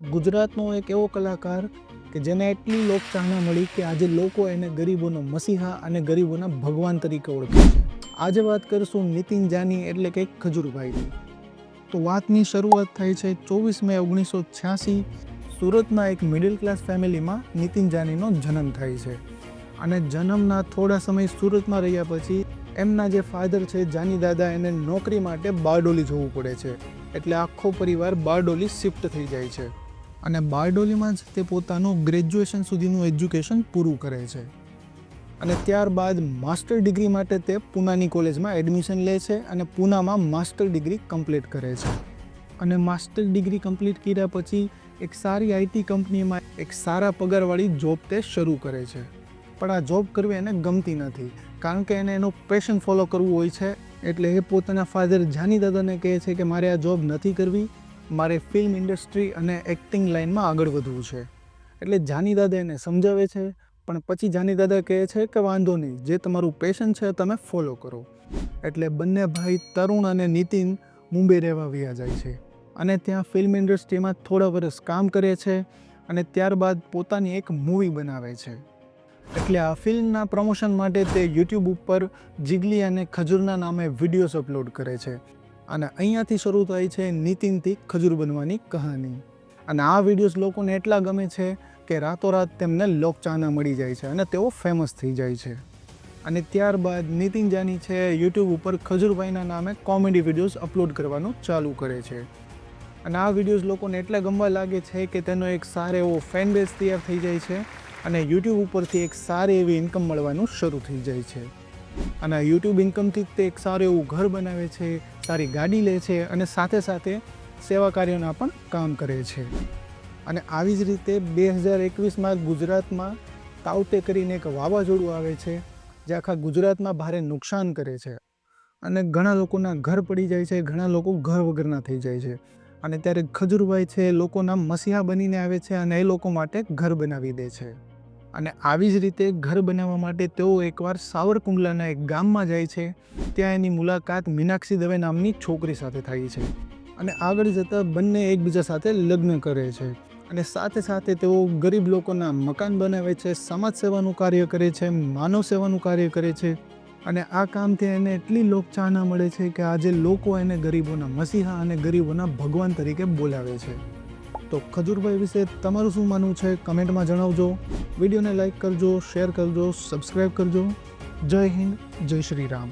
ગુજરાતનો એક એવો કલાકાર કે જેને એટલી લોકચાહના મળી કે આજે લોકો એને ગરીબોનો મસીહા અને ગરીબોના ભગવાન તરીકે ઓળખે છે. આજે વાત કરીશું નીતિન જાની એટલે કે ખજૂરભાઈની. તો વાતની શરૂઆત થાય છે ચોવીસ મે ઓગણીસો છ્યાસી સુરતના એક મિડલ ક્લાસ ફેમિલીમાં નીતિન જાનીનો જન્મ થાય છે. અને જન્મના થોડા સમય સુરતમાં રહ્યા પછી એમના જે ફાધર છે જાની દાદા એને નોકરી માટે બારડોલી જવું પડે છે. એટલે આખો પરિવાર બારડોલી શિફ્ટ થઈ જાય છે. અને બારડોલીમાં જ તે પોતાનું ગ્રેજ્યુએશન સુધીનું એજ્યુકેશન પૂરું કરે છે. અને ત્યારબાદ માસ્ટર ડિગ્રી માટે તે પૂનાની કોલેજમાં એડમિશન લે છે અને પૂનામાં માસ્ટર ડિગ્રી કમ્પ્લીટ કરે છે. અને માસ્ટર ડિગ્રી કમ્પ્લીટ કર્યા પછી એક સારી આઈટી કંપનીમાં એક સારા પગારવાળી જોબ તે શરૂ કરે છે. પણ આ જોબ કરવી એને ગમતી નથી, કારણ કે એને એનું પેશન ફોલો કરવું હોય છે, એટલે એ પોતાના ફાધર જાની દાદાને કહે છે કે મારે આ જોબ નથી કરવી મારે ફિલ્મ ઇન્ડસ્ટ્રી અને એક્ટિંગ લાઇનમાં આગળ વધવું છે. એટલે જાની દાદા એને સમજાવે છે, પણ પછી જાની દાદા કહે છે કે વાંધો નહીં, જે તમારું પેશન છે તમે ફોલો કરો. એટલે બંને ભાઈ તરુણ અને નીતિન મુંબઈ રહેવા વ્યા જાય છે. અને ત્યાં ફિલ્મ ઇન્ડસ્ટ્રીમાં થોડા વર્ષ કામ કરે છે અને ત્યારબાદ પોતાની એક મૂવી બનાવે છે. એટલે આ ફિલ્મના પ્રમોશન માટે તે યુટ્યુબ ઉપર જીગલી અને ખજૂરના નામે વિડીયોઝ અપલોડ કરે છે. અને અહીંયાથી શરૂ થાય છે નીતિનથી ખજૂર બનવાની કહાની. અને આ વિડીયોઝ લોકોને એટલા ગમે છે કે રાતોરાત તેમને લોકચાહના મળી જાય છે અને તેઓ ફેમસ થઈ જાય છે. અને ત્યારબાદ નીતિન જાની છે યુટ્યુબ ઉપર ખજૂરભાઈના નામે કોમેડી વિડીયોઝ અપલોડ કરવાનું ચાલુ કરે છે. અને આ વિડીયોઝ લોકોને એટલા ગમવા લાગે છે કે તેનો એક સારો એવો ફેન બેઝ તૈયાર થઈ જાય છે અને યુટ્યુબ ઉપરથી એક સારી એવી ઇન્કમ મળવાનું શરૂ થઈ જાય છે. અને યુટ્યુબ ઇન્કમથી તે એક સારું એવું ઘર બનાવે છે, સારી ગાડી લે છે અને સાથે સાથે સેવા કાર્યોના પણ કામ કરે છે. અને આવી જ રીતે બે હજાર એકવીસમાં ગુજરાતમાં તાવતે કરીને એક વાવાઝોડું આવે છે, જે આખા ગુજરાતમાં ભારે નુકસાન કરે છે. અને ઘણા લોકોના ઘર પડી જાય છે, ઘણા લોકો ઘર વગરના થઈ જાય છે. અને ત્યારે ખજુરભાઈ છે લોકોના મસીહા બનીને આવે છે અને એ લોકો માટે ઘર બનાવી દે છે. અને આવી જ રીતે ઘર બનાવવા માટે તેઓ એકવાર સાવરકુંડલાના એક ગામમાં જાય છે. ત્યાં એની મુલાકાત મીનાક્ષી દવે નામની છોકરી સાથે થાય છે અને આગળ જતાં બંને એકબીજા સાથે લગ્ન કરે છે અને સાથે સાથે તેઓ ગરીબ લોકોના મકાન બનાવે છે, સમાજ સેવાનું કાર્ય કરે છે, માનવ સેવાનું કાર્ય કરે છે અને આ કામથી એને એટલી લોકચાહના મળે છે કે આજે લોકો એને ગરીબોના મસીહા અને ગરીબોના ભગવાન તરીકે બોલાવે છે. તો ખજૂરભાઈ વિશે તમારું શું માનવું છે? કમેન્ટમાં જણાવજો. વિડીયોને લાઈક કરજો, શેર કરજો સબસ્ક્રાઈબ કરજો. જય હિન્દ, જય શ્રી રામ.